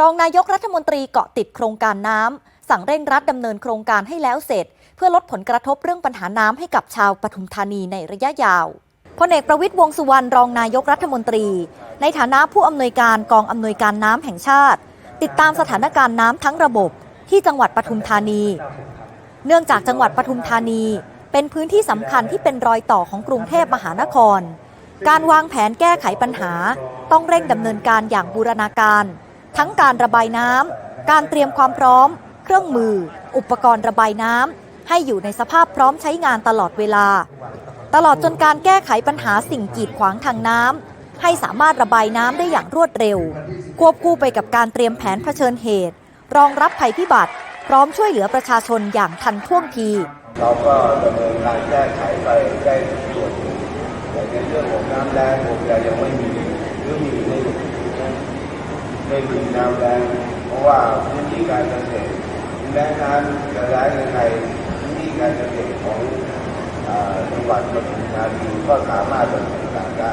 รองนายกรัฐมนตรีเกาะติดโครงการน้ำสั่งเร่งรัดดำเนินโครงการให้แล้วเสร็จ เพื่อลดผลกระทบเรื่องปัญหาน้ำให้กับชาวปทุมธานีในระยะยาวพลเอกประวิตยวงษ์สุวรรณรองนายกรัฐมนตรี ในฐานะผู้อำนวยการกองอำนวยการน้ำแห่งชาติ ติดตามสถานการณ์น้ำทั้งระบบที่จังหวัดปทุมธานี เนื่องจากจังหวัดปทุมธานี เป็นพื้นที่สำคัญที่เป็นรอยต่อของกรุงเทพมหานคร การวางแผนแก้ไขปัญหา ต้องเร่งดำเนินการอย่างบูรณาการ ทั้งการระบายน้ำ การเตรียมความพร้อม เครื่องมือ อุปกรณ์ระบายน้ำ ให้อยู่ในสภาพพร้อมใช้งานตลอดเวลา ตลอดจนการแก้ไขปัญหาสิ่งกีดขวางทางน้ำ ให้สามารถระบายน้ำได้อย่างรวดเร็ว ควบคู่ไปกับการเตรียมแผนเผชิญเหตุ รองรับภัยพิบัติ พร้อมช่วยเหลือประชาชนอย่างทันท่วงที เราก็ดำเนินการแก้ไขไปได้ส่วนหนึ่งแต่ในเรื่องของน้ำแรงผมยังไม่มีหรือมีไม่ ไม่มีน้ำแรงเพราะว่าพื้นที่การเกษตรแรงน้ำจะจายยังไงพื้นที่การเกษตรของจังหวัดปทุมธานีก็สามารถดำเนินการได้